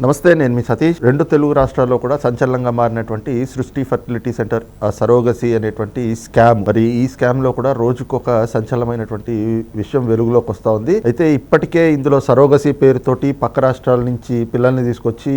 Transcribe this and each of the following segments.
నమస్తే నేను మీ సతీష్. రెండు తెలుగు రాష్ట్రాల్లో కూడా సంచలనంగా మారినటువంటి సృష్టి ఫర్టిలిటీ సెంటర్ సరోగసి అనేటువంటి స్కామ్. మరి ఈ స్కామ్లో కూడా రోజుకొక సంచలనమైనటువంటి విషయం వెలుగులోకి వస్తూ ఉంది. అయితే ఇప్పటికే ఇందులో సరోగసి పేరుతోటి పక్క రాష్ట్రాల నుంచి పిల్లల్ని తీసుకొచ్చి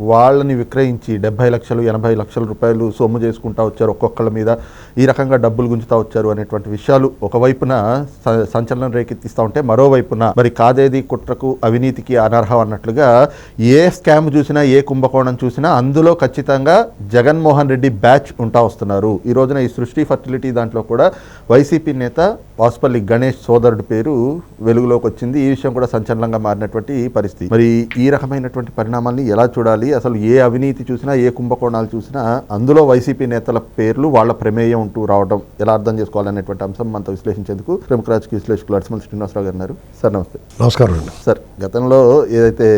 వాళ్ళని విక్రయించి డెబ్బై లక్షలు ఎనభై లక్షల రూపాయలు సొమ్ము చేసుకుంటా వచ్చారు ఒక్కొక్కళ్ళ మీద. ఈ రకంగా డబ్బులు గుంజుతా వచ్చారు అనేటువంటి విషయాలు ఒకవైపున స- సంచలనం రేకెత్తిస్తూ ఉంటే మరోవైపున మరి కాదేది కుట్రకు అవినీతికి అనర్హం అన్నట్లుగా ఏ స్కామ్ చూసినా ఏ కుంభకోణం చూసినా అందులో ఖచ్చితంగా జగన్మోహన్ రెడ్డి బ్యాచ్ ఉంటా వస్తున్నారు. ఈ రోజున ఈ సృష్టి ఫర్టిలిటీ దాంట్లో కూడా వైసీపీ నేత వాసుపల్లి గణేష్ సోదరుడి పేరు వెలుగులోకి వచ్చింది. ఈ విషయం కూడా సంచలనంగా మారినటువంటి పరిస్థితి. మరి ఈ రకమైనటువంటి పరిణామాల్ని ఎలా చూడాలి? అసలు ఏ అవినీతి చూసినా ఏ కుంభకోణాలు చూసినా అందులో వైసీపీ నేతల పేర్లు వాళ్ళ ప్రమేయం ఉంటూ రావడం ఎలా అర్థం చేసుకోవాలనేటువంటి అంశం మనతో విశ్లేషించేందుకు ప్రముఖ రాజకీయ విశ్లేషకులు అడిసిమల్ శ్రీనివాసరావు గారు ఉన్నారు. సార్ నమస్తే. నమస్కారం అండి. సార్ గతంలో ఏదైతే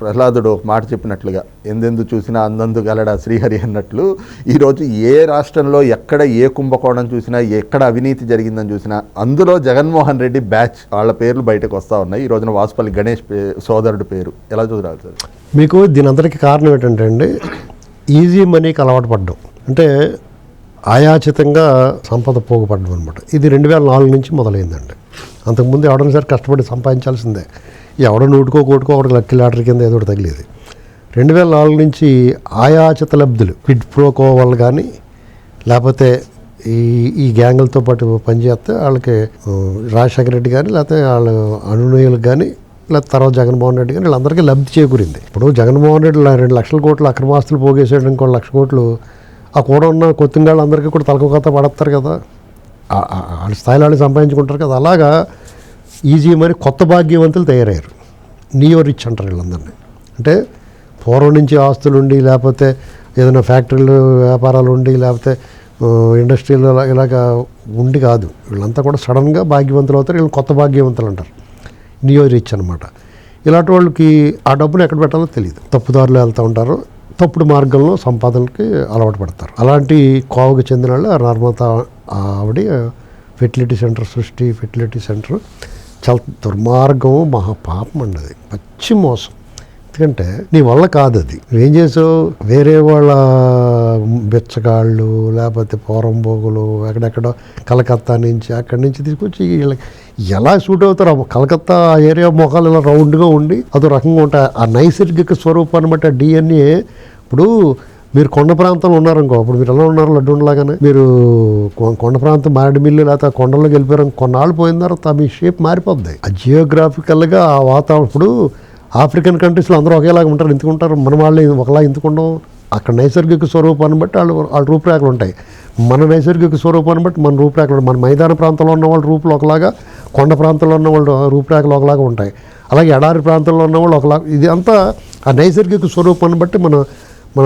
ప్రహ్లాదుడు ఒక మాట చెప్పినట్లుగా ఎందెందు చూసినా అందందు గలడా శ్రీహరి అన్నట్లు ఈరోజు ఏ రాష్ట్రంలో ఎక్కడ ఏ కుంభకోణం చూసినా ఎక్కడ అవినీతి జరిగిందని చూసినా అందులో జగన్మోహన్ రెడ్డి బ్యాచ్ వాళ్ళ పేర్లు బయటకు వస్తూ ఉన్నాయి. ఈ రోజున వాసుపల్లి గణేష్ సోదరుడి పేరు. ఎలా చూడాలి సార్? మీకు దీని అందరికీ కారణం ఏంటంటే అండి ఈజీ మనీకి అలవాటు పడ్డం. అంటే ఆయాచితంగా సంపద పోగుపడడం అనమాట ఇది రెండు వేల నాలుగు నుంచి మొదలైందండి. అంతకుముందు ఎవడైనా సరే కష్టపడి సంపాదించాల్సిందే. ఎవడో నూటుకో కోటుకో ఒకటి లక్కి లాటరీ కింద ఏదో ఒకటి తగిలేది. రెండు వేల నాలుగు నుంచి ఆయాచిత లబ్ధులు క్విడ్ ప్రోకో వాళ్ళు కానీ లేకపోతే ఈ ఈ గ్యాంగులతో పాటు పనిచేస్తే వాళ్ళకి రాజశేఖర రెడ్డి కానీ లేకపోతే వాళ్ళ అనునయులకు కానీ లేకపోతే తర్వాత జగన్మోహన్ రెడ్డి కానీ వీళ్ళందరికీ లబ్ధి చేకూరింది. ఇప్పుడు జగన్మోహన్ రెడ్డి రెండు లక్షల కోట్లు అక్రమాస్తులు పోగేసాడు ఇంకో లక్ష కోట్లు ఆ కూడ ఉన్న కొత్తింగాళ్ళందరికీ కూడా తలకు పడతారు కదా. వాళ్ళ స్థాయిలో వాళ్ళు సంపాదించుకుంటారు కదా. అలాగా ఈజీ మరి కొత్త భాగ్యవంతులు తయారయ్యారు. నియో రిచ్ అంటారు వీళ్ళందరినీ. అంటే పూర్వం నుంచి ఆస్తులు ఉండి లేకపోతే ఏదైనా ఫ్యాక్టరీలు వ్యాపారాలు ఉండి లేకపోతే ఇండస్ట్రీలు ఇలా ఇలాగా ఉండి కాదు. వీళ్ళంతా కూడా సడన్గా భాగ్యవంతులు అవుతారు. వీళ్ళు కొత్త భాగ్యవంతులు అంటారు. నియో రిచ్ అనమాట ఇలాంటి వాళ్ళకి ఆ డబ్బును ఎక్కడ పెట్టాలో తెలియదు తప్పుదారులు వెళ్తూ ఉంటారు. తప్పుడు మార్గంలో సంపాదనకి అలవాటు పడతారు. అలాంటి కోవకు చెందిన వాళ్ళు ఆ నర్మత ఆవిడ fertility centre Srushti fertility centre చాలా దుర్మార్గం మహాపాపం అండి అది. పచ్చి మోసం. ఎందుకంటే నీ వల్ల కాదు అది. నువ్వేం చేసావు? వేరే వాళ్ళ బిచ్చగాళ్ళు లేకపోతే పోరంబోగులు ఎక్కడెక్కడో కలకత్తా నుంచి అక్కడి నుంచి తీసుకొచ్చి వీళ్ళకి ఎలా సూట్ అవుతారు కలకత్తా ఏరియా మొఖాలు ఇలా రౌండ్గా ఉండి అదో రకంగా ఉంటాయి. ఆ నైసర్గిక స్వరూపాన్ని బట్టి ఆ డిఎన్ఏ ఇప్పుడు మీరు కొండ ప్రాంతంలో ఉన్నారనుకో అప్పుడు మీరు ఎలా ఉన్నారు లడ్డూలాగానే మీరు కొ- కొండ ప్రాంతం మారేడుమిల్లి లేకపోతే ఆ వెళ్ళిపోయారు కొన్నాళ్ళు పోయిన తర్వాత మీ షేప్ మారిపోద్ది. ఆ జియోగ్రాఫికల్గా ఆ వాతావరణం ఇప్పుడు ఆఫ్రికన్ కంట్రీస్లో అందరూ ఒకేలాగా ఉంటారు ఎందుకుంటారు మన వాళ్ళు ఒకలా ఎందుకుంటాం అక్కడ నైసర్గిక స్వరూపాన్ని బట్టి వాళ్ళు వాళ్ళ రూపురేఖలు ఉంటాయి. మన నైసర్గిక స్వరూపాన్ని బట్టి మన రూపురేఖలు మన మైదాన ప్రాంతంలో ఉన్న వాళ్ళ రూపులు ఒకలాగా కొండ ప్రాంతంలో ఉన్న వాళ్ళు రూపురేఖలు ఒకలాగా ఉంటాయి. అలాగే ఎడారి ప్రాంతంలో ఉన్న వాళ్ళు ఒకలాగా ఇది అంతా ఆ నైసర్గిక స్వరూపాన్ని బట్టి మన మన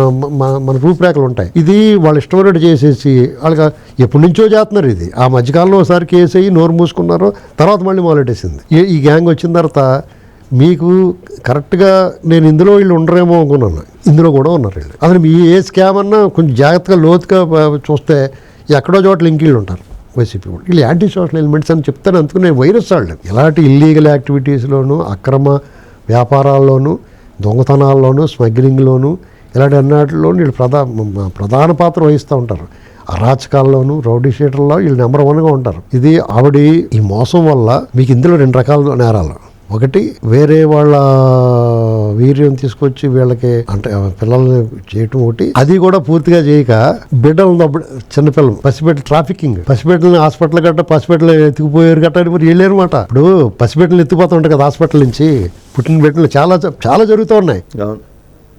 మన- రూపురేఖలు ఉంటాయి. ఇది వాళ్ళు ఇష్టమైనట్టు చేసేసి వాళ్ళకి ఎప్పటి నుంచో చేస్తున్నారు ఇది. ఆ మధ్యకాలంలో ఒకసారి కేసు అయ్యి నోరు మూసుకున్నారు తర్వాత మళ్ళీ మొదలెట్టేసింది. ఈ గ్యాంగ్ వచ్చిన తర్వాత మీకు కరెక్ట్గా నేను ఇందులో వీళ్ళు ఉండరేమో అనుకున్నాను. ఇందులో కూడా ఉన్నారు వీళ్ళు. అసలు మీ ఏ స్కామ్ అన్నా కొంచెం జాగ్రత్తగా లోతుగా చూస్తే ఎక్కడో చోట లింకీళ్ళు ఉంటారు వైసీపీ వాళ్ళు. వీళ్ళు యాంటీ సోషల్ ఎలిమెంట్స్ అని చెప్తాను అందుకునే వైరస్ వాళ్ళు ఇలాంటి ఇల్లీగల్ యాక్టివిటీస్లోను అక్రమ వ్యాపారాల్లోనూ దొంగతనాల్లోనూ స్మగ్లింగ్లోనూ ఇలాంటి అన్నిటిలో వీళ్ళు ప్రధా ప్రధాన పాత్ర వహిస్తూ ఉంటారు. అరాచకాల్లోనూ రౌడీ షీటర్లో వీళ్ళు నెంబర్ వన్గా ఉంటారు. ఇది ఆవిడ ఈ మోసం వల్ల మీకు ఇందులో రెండు రకాల నేరాలు. ఒకటి వేరే వాళ్ళ వీర్యం తీసుకొచ్చి వీళ్ళకి అంటే పిల్లల్ని చేయటం ఒకటి. అది కూడా పూర్తిగా చేయక బిడ్డలు దబ్బ- చిన్నపిల్లలు పసిబిడ్డ ట్రాఫికింగ్ పసిబిడ్డలని హాస్పిటల్ గట్ట పసిబిడ్డలు ఎత్తుకుపోయారు గట్ట అని మరి వెళ్ళారు అనమాట ఇప్పుడు పసిబిడ్డలు ఎత్తుకుపోతూ ఉంటాయి కదా హాస్పిటల్ నుంచి పుట్టిన బిడ్డలు చాలా చాలా జరుగుతూ ఉన్నాయి.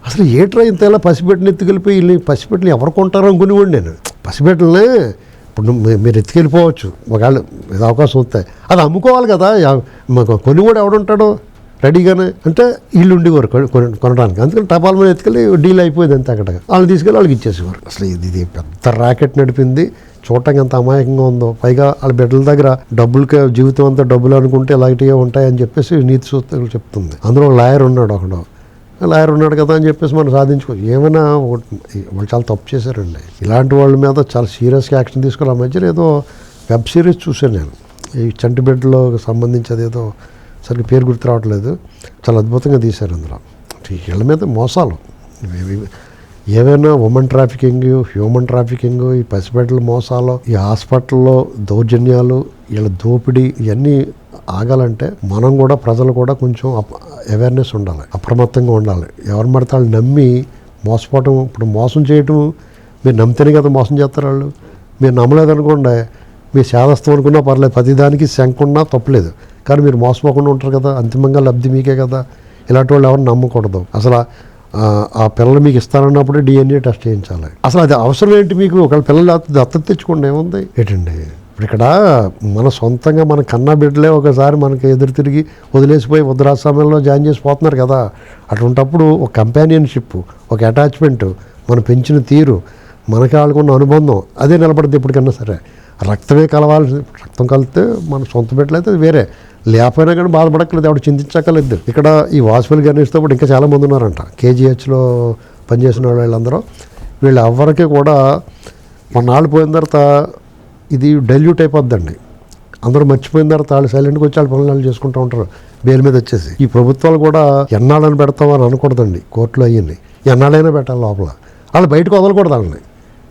అసలు ఏట్రా ఇంతలా పసిబిడ్డని ఎత్తుకెళ్ళిపోయి పసిబిడ్డలు ఎవరు కొంటారో అనుకునేవాడు నేను. పసిబిడ్డలనే ఇప్పుడు మీరు ఎత్తుకెళ్ళిపోవచ్చు. ఒకవేళ అవకాశం వస్తాయి అది అమ్ముకోవాలి కదా. మాకు కొని కూడా ఎవడుంటాడు? రెడీగానే. అంటే ఇల్లు ఉండేవారు కొని కొనడానికి. అందుకని టపాల్ మీద ఎత్తుకెళ్ళి డీల్ అయిపోయింది అంతే అక్కడ. వాళ్ళు తీసుకెళ్ళి వాళ్ళకి ఇచ్చేసేవారు. అసలు ఇది ఇది పెద్ద ర్యాకెట్ నడిపింది. చూడటానికి ఎంత అమాయకంగా ఉందో. పైగా వాళ్ళ బిడ్డల దగ్గర డబ్బులకే జీవితం అంతా డబ్బులు అనుకుంటే ఇలాంటివే ఉంటాయని చెప్పేసి నీతి సూత్రాలు చెప్తుంది. అందులో లాయర్ ఉన్నాడు ఒకడు లాయర్ ఉన్నాడు కదా అని చెప్పేసి మనం సాధించుకో ఏమైనా వాళ్ళు చాలా తప్పు చేశారండి. ఇలాంటి వాళ్ళ మీద చాలా సీరియస్గా యాక్షన్ తీసుకోవాలి ఆ మధ్యలో ఏదో వెబ్ సిరీస్ చూశాను నేను. ఈ చంటిబిడ్డలో సంబంధించి అదేదో సరిగ్గా పేరు గుర్తు రావట్లేదు. చాలా అద్భుతంగా తీశారు అందులో. వీళ్ళ మీద మోసాలు. ఏవైనా ఉమెన్ ట్రాఫికింగ్ హ్యూమన్ ట్రాఫికింగ్ ఈ పసిబిడ్డల మోసాలు ఈ హాస్పిటల్లో దౌర్జన్యాలు వీళ్ళ దోపిడీ ఇవన్నీ ఆగాలంటే మనం కూడా ప్రజలు కూడా కొంచెం అవేర్నెస్ ఉండాలి అప్రమత్తంగా ఉండాలి. ఎవరు పడితే వాళ్ళు నమ్మి మోసపోవటం ఇప్పుడు మోసం చేయటం మీరు నమ్మితేనే కదా మోసం చేస్తారు వాళ్ళు. మీరు నమ్మలేదనుకోండి మీరు శాదస్తం అనుకున్నా పర్లేదు ప్రతిదానికి శంక ఉన్నా తప్పలేదు. కానీ మీరు మోసపోకుండా ఉంటారు కదా అంతిమంగా లబ్ధి మీకే కదా. ఇలాంటి వాళ్ళు ఎవరు నమ్మకూడదు. అసలు ఆ, పిల్లలు మీకు ఇస్తారన్నప్పుడు డిఎన్ఏ టెస్ట్ చేయించాలి. అసలు అది అవసరం ఏంటి మీకు? ఒకవేళ పిల్లలు దత్త- దత్తత తెచ్చుకోండి ఏముంది? ఏంటండి? ఇక్కడ మన సొంతంగా మన కన్నా బిడ్డలే ఒకసారి మనకి ఎదురు తిరిగి వదిలేసిపోయి వృద్ధాశ్రమంలో జాయిన్ చేసి పోతున్నారు కదా. అటువంటప్పుడు ఒక కంపానియన్షిప్ ఒక అటాచ్మెంట్ మనం పెంచిన తీరు మనకి వాళ్ళకున్న అనుబంధం అదే నిలబడింది ఎప్పటికన్నా సరే. రక్తమే కలవాల్సి రక్తం కలిపితే మన సొంత బిడ్డలైతే వేరే. లేకపోయినా కానీ బాధపడక్కలేదు ఆవిడ చింతించక్కర్లేదు. ఇక్కడ ఈ వాసుపల్లి గణేష్తో పాటు ఇంకా చాలామంది ఉన్నారంట. కేజీహెచ్లో పనిచేసిన వాళ్ళందరూ. వీళ్ళు ఎవరికి కూడా కొన్నాళ్ళు పోయిన తర్వాత ఇది డైల్యూట్ అయిపోద్దండి. అందరూ మర్చిపోయిన తర్వాత వాళ్ళు సైలెంట్గా వచ్చి వాళ్ళ పనులు చేసుకుంటూ ఉంటారు. బెయిల్ మీద వచ్చేసి. ఈ ప్రభుత్వాలు కూడా ఎన్నాళ్ళని పెడతామని అనకూడదండి కోర్టులో అయ్యింది. ఎన్నాళ్ళైనా పెట్టాలి లోపల. వాళ్ళు బయటకు వదలకూడదు వాళ్ళని.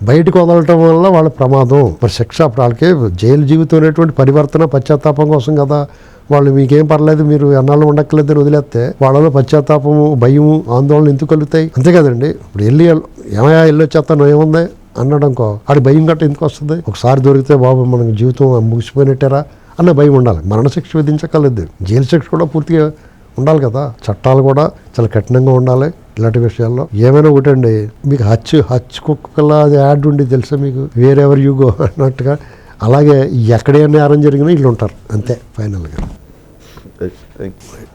బయటకు వదలటం వల్ల వాళ్ళ ప్రమాదం. మరి శిక్ష అప్పుడు వాళ్ళకి జైలు జీవితం అనేటువంటి పరివర్తన పశ్చాత్తాపం కోసం కదా. వాళ్ళు మీకేం పర్లేదు మీరు ఎన్నాళ్ళు ఉండక్కర్లేదు వదిలేస్తే వాళ్ళలో పశ్చాత్తాపము భయము ఆందోళన ఎందుకు కలుగుతాయి? అంతే కదండి. ఇప్పుడు వెళ్ళి ఏమయా వెళ్ళి వచ్చేస్తాను ఏముంది? అన్నాడు ఆడి భయం గట్ట ఎందుకు వస్తుంది? ఒకసారి దొరికితే బాబు మనకు జీవితం ముగిసిపోయినట్టేరా? అన్న భయం ఉండాలి. మరణశిక్ష విధించక్కర్లేదు. జైలు శిక్ష కూడా పూర్తిగా ఉండాలి కదా? చట్టాలు కూడా చాలా కఠినంగా ఉండాలి ఇలాంటి విషయాల్లో. ఏమైనా ఒకటండి మీకు హచ్ హచ్ కుక్కలా అది యాడ్ ఉండి తెలుసా మీకు? వేరెవర్ యూ గో అన్నట్టుగా. అలాగే ఎక్కడైనా నేరం జరిగినా వీళ్ళు ఉంటారు అంతే ఫైనల్గా. Thank you